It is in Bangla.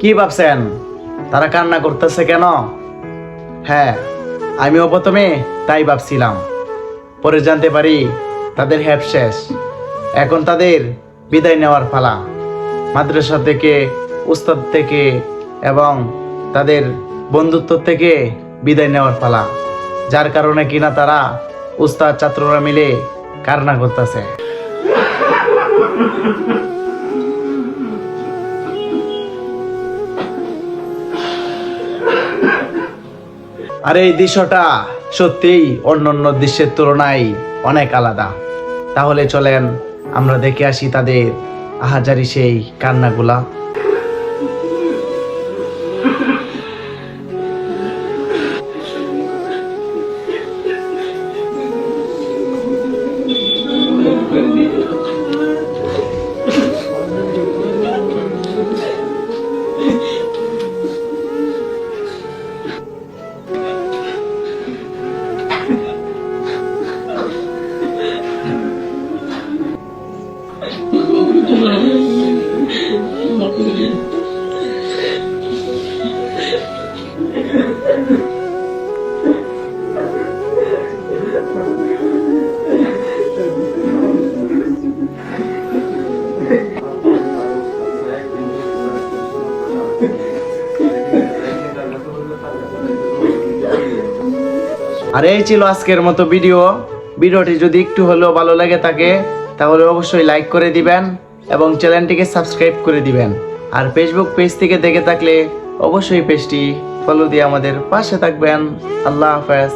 কি ভাবছেন? তারা কান্না করতেছে কেন? হ্যাঁ আমিও প্রথমে তাই ভাবছিলাম। পরে জানতে পারি তাদের হ্যাপ শেষ। এখন তাদের বিদায় নেওয়ার পালা। মাদ্রাসা থেকে, উস্তাদ থেকে এবং তাদের বন্ধুত্ব থেকে বিদায় নেওয়ার পালা। যার কারণে কিনা তারা উস্তাদ ছাত্ররা মিলে কান্না করতেছে। আর এই দৃশ্যটা সত্যিই অন্য অন্য দৃশ্যের তুলনায় অনেক আলাদা। তাহলে চলেন, আমরা দেখে আসি তাদের আহাজারি সেই কান্নাগুলা। আর এই ছিল আজকের মতো ভিডিও। ভিডিওটি যদি একটু হলেও ভালো লাগে থাকে, তাহলে অবশ্যই লাইক করে দিবেন এবং চ্যানেলটিকে সাবস্ক্রাইব করে দিবেন। আর ফেসবুক পেজ থেকে দেখে থাকলে অবশ্যই পেজটি ফলো দিয়ে আমাদের পাশে থাকবেন। আল্লাহ হাফেজ।